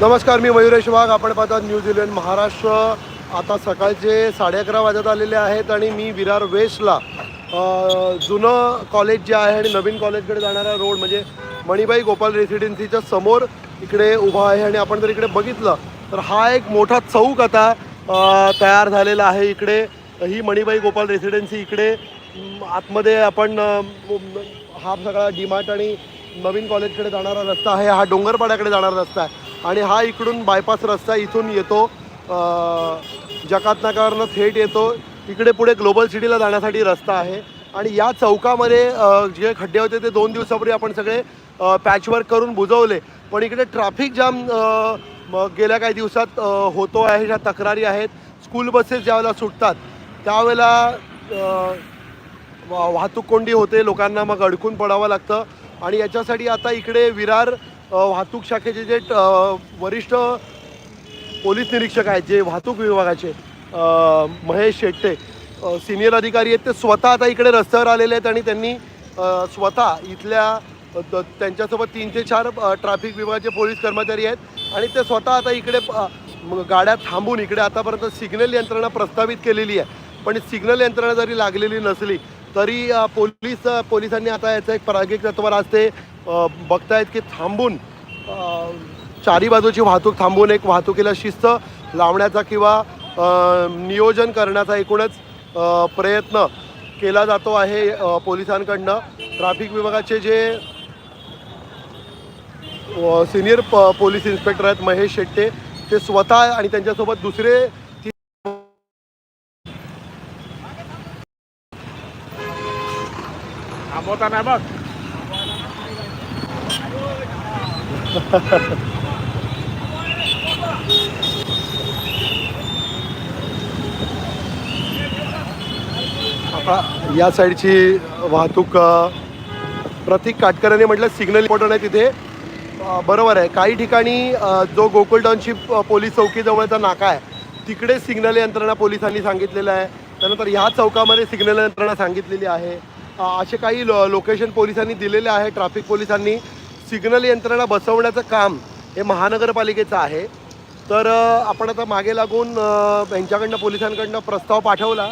नमस्कार मी मयुरेश वाघ. आपण पाहतात न्यूझीलंड महाराष्ट्र. आता सकाळचे साडे अकरा वाजत आलेले आहेत आणि मी विरार वेस्टला. जुनं कॉलेज जे आहे आणि नवीन कॉलेजकडे जाणारा रोड म्हणजे मणिबाई गोपाल रेसिडेन्सीच्या समोर इकडे उभा आहे आणि आपण जर इकडे बघितलं तर हा एक मोठा चौक आता तयार झालेला आहे इकडे. ही मणिबाई गोपाल रेसिडेन्सी इकडे. आतमध्ये आपण हा सगळा डीमार्ट आणि नवीन कॉलेजकडे जाणारा रस्ता आहे. हा डोंगरपाड्याकडे जाणारा रस्ता आहे. आणि हा इकडून बायपास रस्ता इथून येतो. जकातनाकावरनं थेट येतो. इकडे पुढे ग्लोबल सिटीला जाण्यासाठी रस्ता आहे. आणि या चौकामध्ये जे खड्डे होते ते दोन दिवसापूर्वी आपण सगळे पॅचवर्क करून बुजवले. पण इकडे ट्रॅफिक जाम गेल्या काही दिवसात होतो आहे. ह्या तक्रारी आहेत. स्कूल बसेस ज्यावेळेला सुटतात त्यावेळेला वाहतूक कोंडी होते लोकांना मग अडकून पडावं लागतं. आणि याच्यासाठी आता इकडे विरार वाहतूक शाखेचे जे वरिष्ठ पोलीस निरीक्षक आहेत जे वाहतूक विभागाचे महेश शेट्टे सिनियर अधिकारी आहेत ते स्वतः आता इकडे रस्त्यावर आलेले आहेत आणि त्यांनी स्वतः इथल्या त्यांच्यासोबत तीन ते चार ट्रॅफिक विभागाचे पोलीस कर्मचारी आहेत आणि ते स्वतः आता इकडे गाड्या थांबून इकडे आतापर्यंत सिग्नल यंत्रणा प्रस्तावित केलेली आहे. पण सिग्नल यंत्रणा जरी लागलेली नसली तरी पोलीस पोलिसांनी आता याचं एक प्रागिक तत्वावर आज ते बघतायत की थांबून चारी बाजूची वाहतूक थांबून एक वाहतुकीला शिस्त लावण्याचा किंवा नियोजन करण्याचा एकूणच प्रयत्न केला जातो आहे पोलिसांकडनं. ट्रॅफिक विभागाचे जे सिनियर प पोलीस इन्स्पेक्टर आहेत महेश शेट्टे ते स्वतः आणि त्यांच्यासोबत दुसरे थांबवता नाही बघ आता या साईडची वाहतूक प्रतीक काटकरांनी म्हटलं सिग्नल इम्पॉर्टंट आहे तिथे. बरोबर आहे. काही ठिकाणी जो गोकुल टाउनशिप पोलीस चौकीजवळचा नाका आहे तिकडे सिग्नल यंत्रणा पोलिसांनी सांगितलेलं आहे. त्यानंतर ह्या चौकामध्ये सिग्नल यंत्रणा सांगितलेली आहे. असे काही लो लोकेशन पोलिसांनी दिलेले आहे ट्रॅफिक पोलिसांनी. सिग्नल यंत्रणा बसवण्याचं काम हे महानगरपालिकेचं आहे. तर आपण आता मागे लागून यांच्याकडनं पोलिसांकडनं प्रस्ताव पाठवला.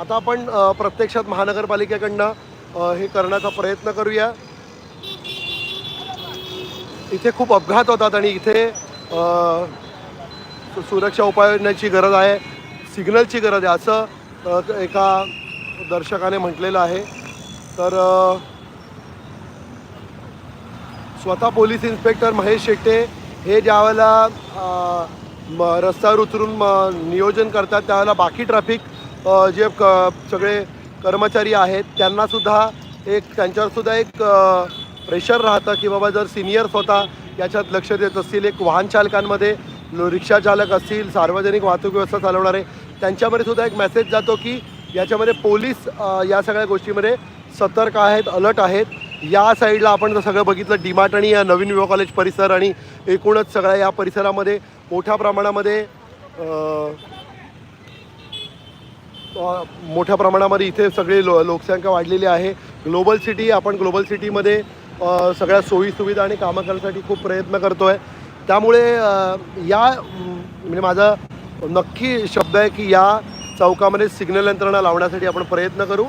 आता आपण प्रत्यक्षात महानगरपालिकेकडनं हे करण्याचा प्रयत्न करूया. इथे खूप अपघात होतात आणि इथे सुरक्षा उपाययोजनाची गरज आहे सिग्नलची गरज आहे असं एका दर्शकाने म्हटलेलं आहे. तर स्वतः पोलीस इन्स्पेक्टर महेश शेट्टे हे ज्यावेळेला म रस्त्यावर उतरून नियोजन करतात त्यावेळेला बाकी ट्रॅफिक जे क सगळे कर्मचारी आहेत त्यांनासुद्धा एक त्यांच्यावरसुद्धा एक प्रेशर राहतं की बाबा जर सिनियर स्वतः याच्यात लक्ष देत असतील एक वाहन चालकांमध्ये रिक्षा चालक असतील सार्वजनिक वाहतूक व्यवस्था चालवणारे त्यांच्यामध्ये सुद्धा एक मेसेज जातो की याच्यामध्ये पोलीस या सगळ्या गोष्टीमध्ये सतर्क आहेत अलर्ट आहेत. या साईडला आपण जर सगळं बघितलं डिमार्ट आणि या नवीन विवा कॉलेज परिसर आणि एकूणच सगळ्या या परिसरामध्ये मोठ्या प्रमाणामध्ये मोठ्या प्रमाणामध्ये इथे सगळी लो लोकसंख्या वाढलेली आहे. ग्लोबल सिटी आपण ग्लोबल सिटीमध्ये सगळ्या सोयीसुविधा आणि कामं करण्यासाठी खूप प्रयत्न करतो आहे त्यामुळे या म्हणजे माझा नक्की शब्द आहे की या चौकामध्ये सिग्नल यंत्रणा लावण्यासाठी आपण प्रयत्न करू.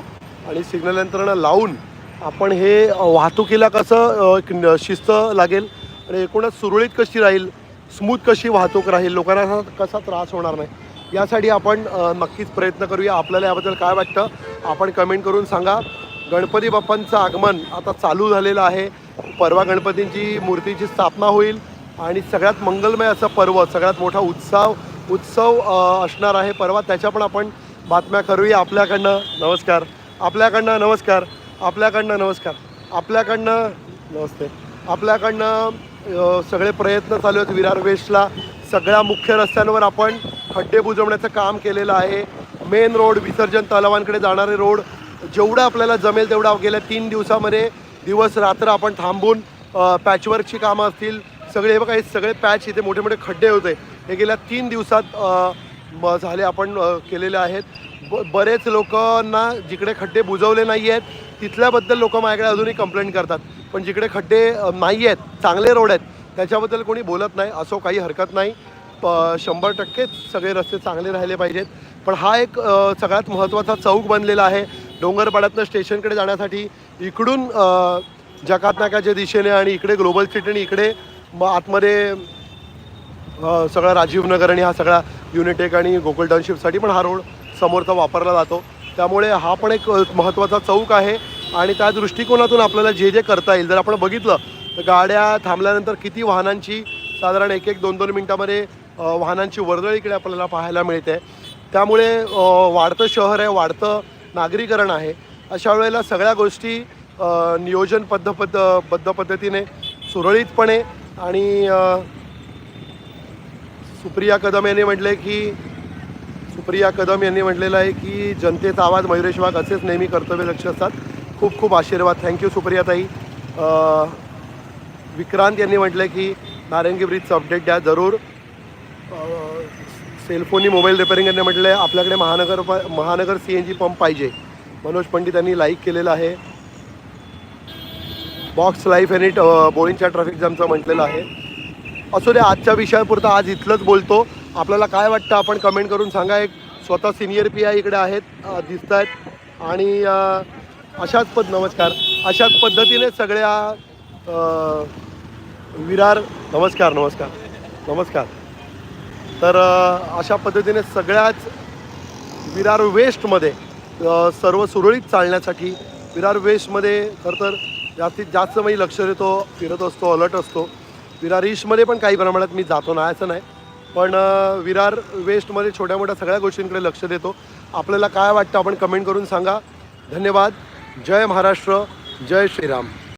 आणि सिग्नल यंत्रणा लावून आपण हे वाहतुकीला कसं एक न- शिस्त लागेल आणि एकूणच सुरळीत कशी राहील स्मूथ कशी वाहतूक राहील लोकांना कसा त्रास होणार नाही यासाठी आपण नक्कीच प्रयत्न करूया. आपल्याला याबद्दल काय वाटतं आपण कमेंट करून सांगा. गणपती बाप्पांचं आगमन आता चालू झालेलं आहे. परवा गणपतींची मूर्तीची स्थापना होईल आणि सगळ्यात मंगलमय असं पर्व सगळ्यात मोठा उत्सव उत्सव असणार आहे. परवा त्याच्या पण आपण बातम्या करूया आपल्याकडनं. नमस्कार. आपल्याकडनं नमस्कार आपल्याकडनं नमस्कार. आपल्याकडनं नमस्ते. आपल्याकडनं सगळे प्रयत्न चालू आहेत विरार वेस्टला. सगळ्या मुख्य रस्त्यांवर आपण खड्डे बुजवण्याचं काम केलेलं आहे. मेन रोड विसर्जन तलावांकडे जाणारे रोड जेवढं आपल्याला जमेल तेवढा गेल्या तीन दिवसामध्ये दिवस रात्र आपण थांबून पॅचवर्कची कामं असतील. सगळे हे बघा हे सगळे पॅच इथे मोठे मोठे खड्डे होते. हे गेल्या तीन दिवसात म- झाले आपण केलेले आहेत. ब बरेच लोकांना जिकडे खड्डे बुजवले नाही आहेत तिथल्याबद्दल लोक माझ्याकडे अजूनही कंप्लेंट करतात. पण जिकडे खड्डे नाही आहेत चांगले रोड आहेत त्याच्याबद्दल कोणी बोलत नाही असो काही हरकत नाही. प शंभर टक्केच सगळे रस्ते चांगले राहिले पाहिजेत. पण हा एक सगळ्यात महत्त्वाचा चौक बनलेला आहे. डोंगरपाड्यातनं स्टेशनकडे जाण्यासाठी इकडून अ, जकात दिशेने आणि इकडे ग्लोबल सिटी आणि इकडे मग आतमध्ये सगळा राजीवनगर आणि हा सगळा युनिटेक आणि गोकुल टाउनशिपसाठी पण हा रोड समोरचा वापरला जातो. त्यामुळे हा पण एक महत्त्वाचा चौक आहे. आणि त्या दृष्टिकोनातून आपल्याला जे जे करता येईल जर आपण बघितलं तर गाड्या थांबल्यानंतर किती वाहनांची साधारण एक एक दोन दोन मिनटामध्ये वाहनांची वर्दळ इकडे आपल्याला पाहायला मिळते. त्यामुळे वाढतं शहर आहे वाढतं नागरीकरण आहे. अशा वेळेला सगळ्या गोष्टी नियोजन पद्ध पद्ध बद्ध पद्धतीने सुरळीतपणे आणि सुप्रिया कदम यांनी म्हटले की सुप्रिया कदम यांनी म्हटलेलं आहे की जनतेचा आवाज मयुरेश वाघ असेच नेहमी कर्तव्य लक्ष असतात. खूप खूप आशीर्वाद. थँक्यू सुप्रियाताई विक्रांत यांनी म्हटलं की नारंगी ब्रिजचं अपडेट द्या जरूर. सेलफोनी मोबाईल रिपेअरिंग यांनी म्हटलं आहे आपल्याकडे महानगर प- महानगर सी एन जी पंप पाहिजे. मनोज पंडित यांनी लाईक केलेलं आहे. बॉक्स लाईफ यांनी ट- बोळींच्या ट्रॅफिक जामचं म्हटलेलं आहे. असू दे आजच्या विषयापुरतं आज इथलंच बोलतो. आपल्याला काय वाटतं? आपण कमेंट करून सांगा. एक स्वतः सिनियर पी आय इकडे आहेत दिसत आहेत आणि अशाच पद नमस्कार. अशाच पद्धतीने सगळ्या विरार नमस्कार नमस्कार. नमस्कार. तर अशा पद्धतीने सगळ्याच विरार वेस्टमध्ये सर्व सुरळीत चालण्यासाठी विरार वेस्टमध्ये खरं तर जास्तीत जास्त मी लक्ष देतो फिरत असतो अलर्ट असतो. विरार ईस्टमध्ये पण काही प्रमाणात मी जातो नाही असं नाही. पण विरार वेस्टमध्ये छोट्या मोठ्या सगळ्या गोष्टींकडे लक्ष देतो. आपल्याला काय वाटतं आपण कमेंट करून सांगा. धन्यवाद. जय महाराष्ट्र. जय श्रीराम.